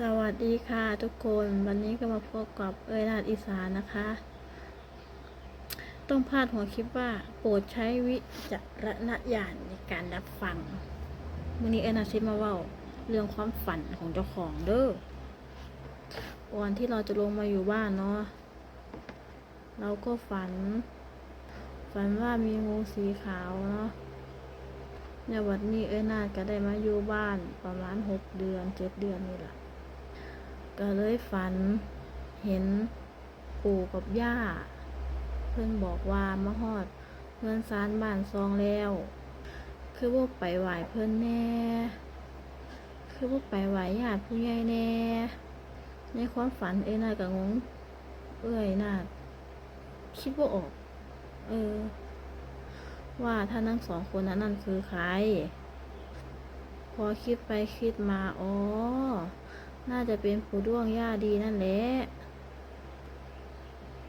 สวัสดีค่ะทุกคนวันนี้ก็มาพบกับเอยนาดอีสานนะคะ ต้องพาดหัวคลิปว่า โปรดใช้วิจารณญาณในการรับฟังวันนี้เอนาซิมาว่าเรื่องความฝันของเจ้าของเด้อวันที่เราจะลงมาอยู่บ้านเนาะเราก็ฝัน ฝันว่ามีงูสีขาวเนาะในวันนี้เอ้ยนาดก็ได้มาอยู่บ้านประมาณหกเดือนเจ็ดเดือนนี่แหละ ก็เลยฝันเห็นปู่กับย่า เพื่อนบอกว่ามาฮอดเพื่อนซานบ้านซองแล้ว คือว่าไปไหวเพื่อนแน่ คือว่าไปไหวญาติผู้ใหญ่แน่ ในความฝันเอ้ยนาดก็งง เอ้ยนาคิดว่าออก เออ ว่าถ้าทั้งสองคนนั้นนั่นคือใคร พอคิดไปคิดมา อ๋อ จะเป็นผู้ด้วงย่าดีนั่นแหละ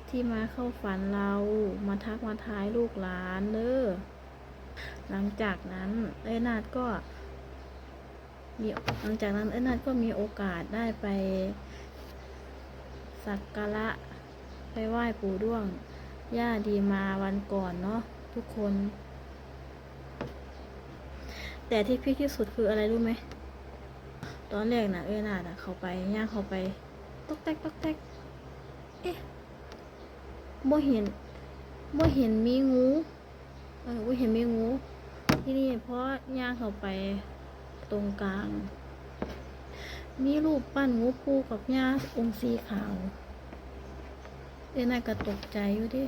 ที่มาเข้าฝันเรามาทักมาทายลูกหลานเด้อหลังจากนั้นเอ้นาดก็มีหลังจากนั้นเอ้นาดก็มีโอกาสได้ไป สักการะไปไหว้ปู่ด้วงย่าดีมาวันก่อนเนาะทุกคน แต่ที่พีคที่สุดคืออะไรรู้ไหม ตอนแรกนะเอ้ยนาดเขาไปย่างเขาไปตอกแตกตอกแตกเอ๊ะบ่เห็นบ่เห็นมีงูเออบ่เห็นมีงู ที่นี่เพราะย่างเขาไปตรงกลาง มีรูปปั้นงูปูกับย่าองค์สีขาวเอ้ยนาก็ตกใจอยู่ดิ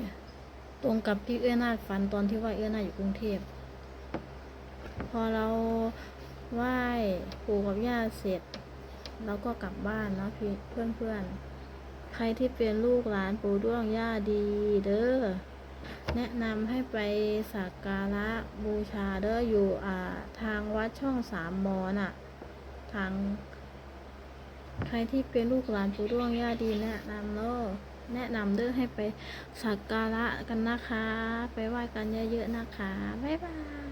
ตรงกับที่เอื้อนาดฝันตอนที่ว่าเอื้อนาดอยู่กรุงเทพ พอเรา ไหว้ปู่กับย่าเสร็จเราก็กลับบ้านเนาะพี่เพื่อนๆใครที่เป็นลูกหลานปู่ด้วงย่าดีเด้อแนะนำให้ไปสักการะบูชาเด้ออยู่อ่าทางวัดช่องสามมอน่ะ ทาง ใครที่เป็นลูกหลานปู่ด้วงย่าดีแนะนำเนาแนะนำเด้อให้ไปสักการะกันนะคะ ไปไหว้กันเยอะๆนะคะ บ๊ายบาย